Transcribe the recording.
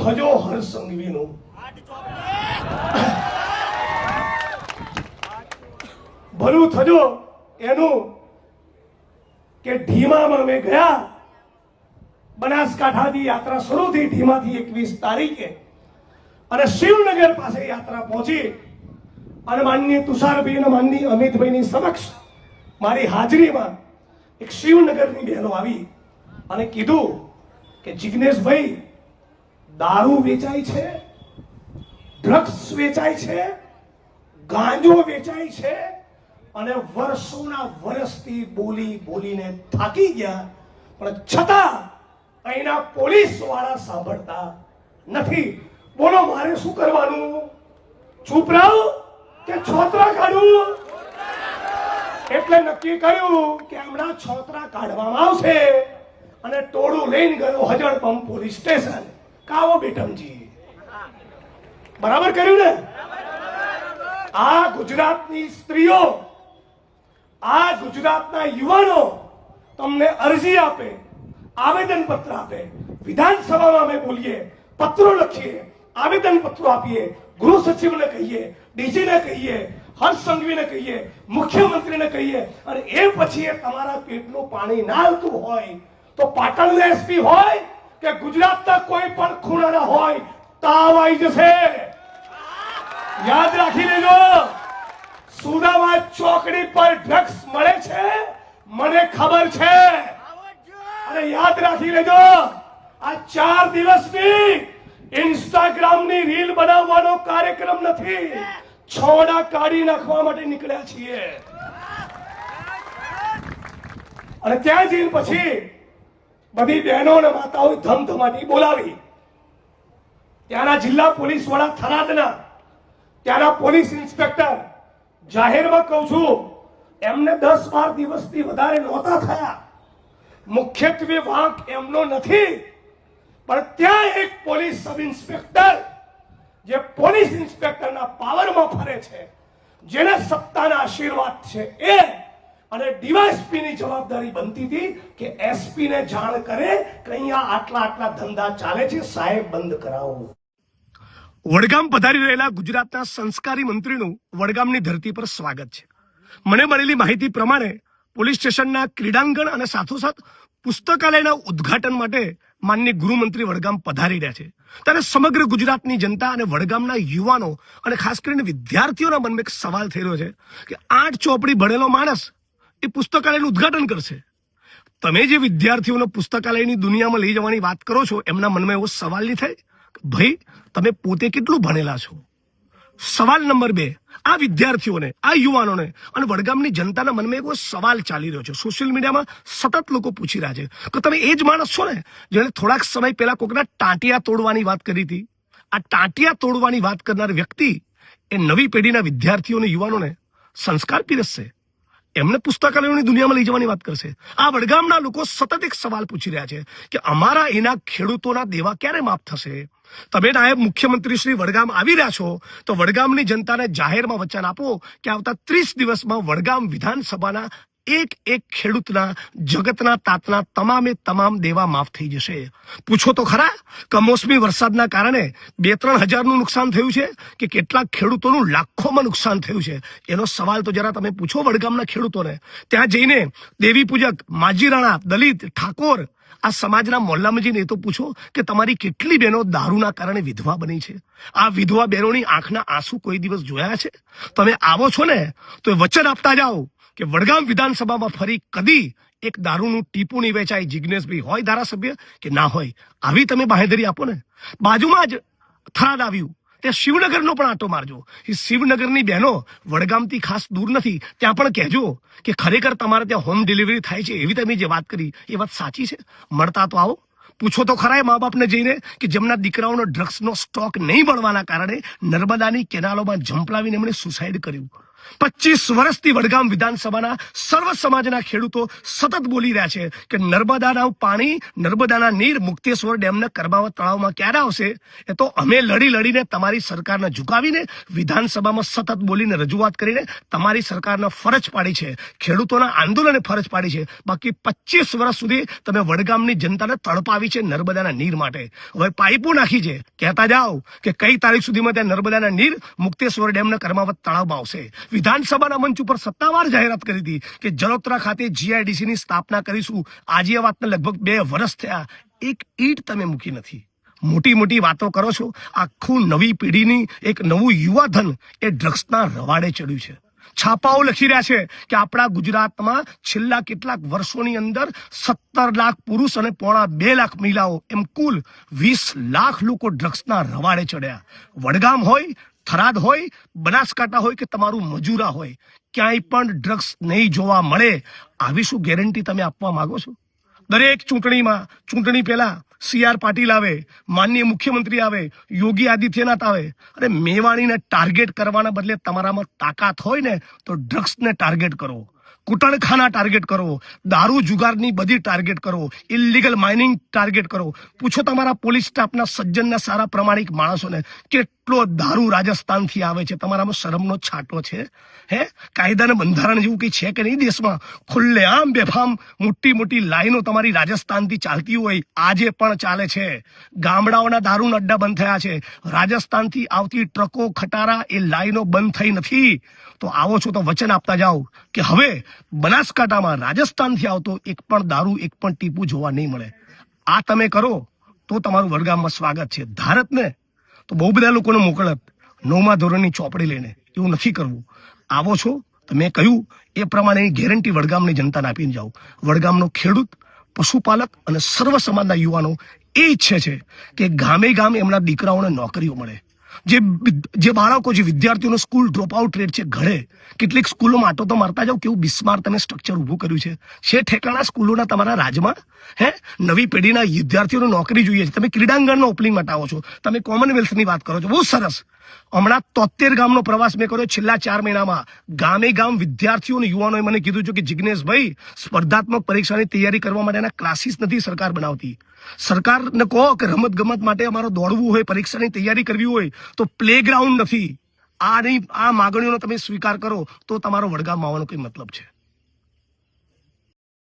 થજો હર ભલું થજો એનું કે ઢીમામાં મેં ગયા. બનાસકાંઠાથી યાત્રા શરૂ થઈ ઢીમાથી એકવીસ તારીખે. અને શિવનગર પાસે યાત્રા પહોંચી. અને માનની તુષારભાઈ અને માનની અમિતભાઈની સમક્ષ મારી હાજરીમાં એક શિવનગરની બહેનો આવી અને કીધું કે જિગ્નેશભાઈ દારૂ વેચાય છે ડ્રગ્સ વેચાય છે, ગાંજો વેચાય છે, અને વર્ષોના વર્ષથી બોલી બોલીને થાકી ગયા, પણ છતાં અહીંના પોલીસવાળા સાંભળતા નથી. બોલો, મારે શું કરવાનું? ચૂપ રહો કે છોતરા કાઢું? એટલે નક્કી કર્યું કે હમણાં છોતરા કાઢવામાં આવશે અને ટોળું લઈને ગયો હજળપંપ પોલીસ સ્ટેશન. કાવો બેટમજી બરાબર કર્યું ને? આ ગુજરાતની સ્ત્રીઓ, આ ગુજરાતના યુવાનો તમને અરજી આપે આવેદન પત્ર આપે. વિધાનસભામાં અમે બોલીએ, પત્રો લખીએ આવેદન પત્રો આપીએ, ગૃહ સચિવને કહીએ, ડીજીને કહીએ, હર્ષ સંઘવીને કહીએ, મુખ્યમંત્રીને કહીએ. અને એ પછી એ તમારા પેટનું પાણી ના આવતું હોય, તો પાટણના એસપી હોય કે ગુજરાતના કોઈ પણ ખૂણાના હોય, તાવ આવી જશે. યાદ રાખી લેજો સુદામા ચોકડી પર ડ્રગ્સ મળે છે, મને ખબર છે. અને યાદ રાખી લેજો, આ ચાર દિવસની ઇન્સ્ટાગ્રામની રીલ બનાવવાનો કાર્યક્રમ નથી. છોડા કાઢી નાખવા માટે નીકળ્યા છીએ. અને ત્યાં જઈને પછી બધી બહેનો અને માતાઓ ધમધમાટી બોલાવી. ત્યાંના જિલ્લા પોલીસ વડા થરાદના, ત્યાંના પોલીસ ઇન્સ્પેક્ટર, જાહેરમાં કહું છું, એમને દસ બાર દિવસથી વધારે નહોતા થયા. મુખ્યત્વે વાંક એમનો નથી, પણ ત્યાં એક પોલીસ સબ ઇન્સ્પેક્ટર, જે પોલીસ ઇન્સ્પેક્ટરના પાવરમાં ફરે છે, જેને સત્તાના આશીર્વાદ છે. એ અને ડીવાયએસપી ની જવાબદારી બનતી હતી કે એસપી ને જાણ કરે કે અહીંયા આટલા આટલા ધંધા ચાલે છે, સાહેબ બંધ કરાવો. વડગામ પધારી રહેલા ગુજરાતના સંસ્કારી મંત્રીનું વડગામની ધરતી પર સ્વાગત છે. મને મળેલી માહિતી પ્રમાણે પોલીસ સ્ટેશનના ક્રીડાંગણ અને સાથોસાથ પુસ્તકાલયના ઉદ્ઘાટન માટે માનની ગૃહમંત્રી વડગામ પધારી રહ્યા છે. ત્યારે સમગ્ર ગુજરાતની જનતા અને વડગામના યુવાનો અને ખાસ કરીને વિદ્યાર્થીઓના મનમાં એક સવાલ થઈ રહ્યો છે કે આઠ ચોપડી ભણેલો માણસ એ પુસ્તકાલયનું ઉદ્ઘાટન કરશે. તમે જે વિદ્યાર્થીઓને પુસ્તકાલયની દુનિયામાં લઈ જવાની વાત કરો છો, એમના મનમાં એવો સવાલ નહીં થાય ભાઈ, તમે પોતે કેટલું ભણેલા છો? સવાલ નંબર બે, આ વિદ્યાર્થીઓને, આ યુવાનોને અને વડગામની જનતાના મનમાં એવો સવાલ ચાલી રહ્યો છે. સોશિયલ મીડિયામાં સતત લોકો પૂછી રહ્યા છે કે, તમે એ જ માણસ છો ને જેણે થોડાક સમય પહેલા કોકના ટાંટિયા તોડવાની વાત કરી હતી? આ ટાંટિયા તોડવાની વાત કરનાર વ્યક્તિ એ નવી પેઢીના વિદ્યાર્થીઓને યુવાનોને સંસ્કાર પીરસશે? એમને પુસ્તકાલયોની દુનિયામાં લઈ જવાની વાત કરશે. આ વડગામના લોકો સતત એક સવાલ પૂછી રહ્યા છે કે અમારા એના ખેડૂતોના દેવા ક્યારે માફ થશે? તમે નાયબ મુખ્યમંત્રી શ્રી વડગામ આવી રહ્યા છો, તો વડગામની જનતાને જાહેરમાં વચન આપો કે આવતા ત્રીસ દિવસમાં વડગામ વિધાનસભાના એક એક ખેડૂતના, જગતના, તાતના તમામે તમામ દેવા માફ થઈ જશે. પૂછો તો ખરા કમોસમી વરસાદના કારણે બે ત્રણ હજારનું નુકસાન થયું છે કે કેટલાક ખેડૂતોનું લાખોમાં નુકસાન થયું છે? એનો સવાલ તો જરા તમે પૂછો વડગામના ખેડૂતોને. ત્યાં જઈને દેવી પૂજક માજી રાણા, દલિત, ઠાકોર, આ સમાજના મોહલ્લામાં એ તો પૂછો કે તમારી કેટલી બહેનો દારૂના કારણે વિધવા બની છે? આ વિધવા બહેનોની આંખના આંસુ કોઈ દિવસ જોયા છે? તમે આવો છો ને, તો વચન આપતા જાઓ. કે વડગામ વિધાનસભામાં ફરી કદી એક દારૂનું ટીપું નહીં વેચાય જિજ્ઞેશભાઈ હોય ધારાસભ્ય કે ના હોય? આવી તમે બાહેધરી આપો ને. બાજુમાં જ થરાદ આવ્યું. ત્યાં શિવનગરનો પણ આંટો મારજો. એ શિવનગરની બહેનો વડગામથી ખાસ દૂર નથી. ત્યાં પણ કહેજો કે ખરેખર તમારે ત્યાં હોમ ડિલિવરી થાય છે એવી તમે જે વાત કરી, એ વાત સાચી છે? મળતા તો આવો. પૂછો તો ખરા મા બાપને જઈને કે જેમના દીકરાઓનો ડ્રગ્સનો સ્ટોક નહીં મળવાના કારણે નર્મદાની કેનાલોમાં ઝંપલાવીને એમણે સુસાઇડ કર્યું. પચીસ વર્ષથી વડગામ વિધાનસભાના સર્વ સમાજના ખેડૂતો સતત બોલી રહ્યા છે કે નર્મદાના પાણી, નર્મદાના નીર મુક્તેશ્વર ડેમના કરમાવત તળાવમાં ક્યારે આવશે? એ તો અમે લડી લડીને તમારી સરકારને ઝુકાવીને વિધાનસભામાં સતત બોલીને રજૂઆત કરીને તમારી સરકારને ફરજ પાડી છે. ખેડૂતોના આંદોલને ફરજ પાડી છે. બાકી પચીસ વર્ષ સુધી તમે વડગામની જનતાને તડપાવી છે નર્મદાના નીર માટે. હવે પાઇપો નાખી છે. કહેતા જાઓ કે કઈ તારીખ સુધીમાં ત્યાં નર્મદાના નીર મુક્તેશ્વર ડેમના કરમાવત તળાવમાં આવશે. વિધાનસભાના મંચ ઉપર સત્તાવાર જાહેરાત કરી હતી કે જલોત્રા ખાતે જીઆઈડીસી ની સ્થાપના કરીશું. આજે આ વાતને લગભગ બે વર્ષ થયા. એક ઈંટ તમે મૂકી નથી. મોટી મોટી વાતો કરો છો. આખું નવી પેઢીની એક નવું યુવાધન એ ડ્રગ્સના રવાડે ચડ્યું છે. છાપાઓ લખી રહ્યા છે કે આપણા ગુજરાતમાં છેલ્લા કેટલાક વર્ષોની અંદર સત્તર લાખ પુરુષ અને પોણા બે લાખ મહિલાઓ, એમ કુલ વીસ લાખ લોકો ડ્રગ્સના રવાડે ચડ્યા. વડગામ હોય થરાદ હોય, બનાસકાંઠા હોય કે તમારું મજૂરા હોય, ક્યાંય પણ ડ્રગ્સ નહીં જોવા મળે, આવી શું ગેરંટી તમે આપવા માંગો છો? દરેક ચૂંટણીમાં, ચૂંટણી પહેલા સી આર પાટીલ આવે, માનનીય મુખ્યમંત્રી આવે, યોગી આદિત્યનાથ આવે, અને મેવાણીને ટાર્ગેટ કરવાના બદલે તમારામાં તાકાત હોય ને, તો ડ્રગ્સને ટાર્ગેટ કરો. કુટણખાના ટાર્ગેટ કરો, દારૂ જુગારની બધી ટાર્ગેટ કરો ઇલીગલ માઇનિંગ ટાર્ગેટ કરો. પૂછો તમારા પોલીસ સ્ટાફના સજ્જનના સારા પ્રમાણિક માણસોને કેટલો દારૂ રાજસ્થાનથી આવે છે. તમારામાં શરમનો છાંટો છે. હે? કાયદાના બંધારણ જેવું કંઈ છે કે નહીં દેશમાં? ખુલ્લેઆમ બેફામ મોટી મોટી લાઈનો તમારી રાજસ્થાનથી ચાલતી હોય, આજે પણ ચાલે છે. ગામડાઓના દારૂના અડ્ડા બંધ થયા છે. રાજસ્થાનથી આવતી ટ્રકો, ખટારા એ લાઈનો બંધ થઈ નથી. તો આવો છો તો વચન આપતા જાઓ કે હવે બનાસકાંઠામાં રાજસ્થાનથી આવતો એક પણ દારૂ, એક પણ ટીપું જોવા નહીં મળે. આ તમે કરો તો તમારું વડગામમાં સ્વાગત છે. ધારત ને તો બહુ બધા લોકોને મોકલત નવમા ધોરણની ચોપડી લઈને. એવું નથી કરવું. આવો છો, તો મેં કહ્યું, એ પ્રમાણેની ગેરંટી વડગામની જનતાને આપીને જાઓ. વડગામનો ખેડૂત, પશુપાલક અને સર્વ સમાજના યુવાનો એ ઈચ્છે છે કે ગામે ગામ એમના દીકરાઓને નોકરીઓ મળે. જે જે બાળકો, જે વિદ્યાર્થીઓનો સ્કૂલ ડ્રોપ આઉટ રેટ છે ઘરે કેટલીક સ્કૂલોમાં આટો તો મારતા જાઓ કેવું બિસ્માર તમે સ્ટ્રક્ચર ઊભું કર્યું છે. છે ઠેકાણા સ્કૂલોના તમારા રાજમાં, હે? નવી પેઢીના વિદ્યાર્થીઓને નોકરી જોઈએ છે. તમે ક્રીડાંગણનો ઓપનિંગ માટે આવો છો. તમે કોમનવેલ્થની વાત કરો છો. બહુ સરસ. હમણાં તોતેર ગામનો પ્રવાસ મેં કર્યો છેલ્લા ચાર મહિનામાં. ગામે ગામ વિદ્યાર્થીઓ અને યુવાનોએ મને કીધું છે કે જિજ્ઞેશભાઈ સ્પર્ધાત્મક પરીક્ષાની તૈયારી કરવા માટેના ક્લાસીસ નથી સરકાર બનાવતી. સરકારને કહો કે રમત ગમત માટે અમારે દોડવું હોય, પરીક્ષાની તૈયારી કરવી હોય તો પ્લેગ્રાઉન્ડ નથી. આ નહીં, આ માગણીઓનો તમે સ્વીકાર કરો, તો તમારો વડગામ આવવાનો કોઈ મતલબ છે.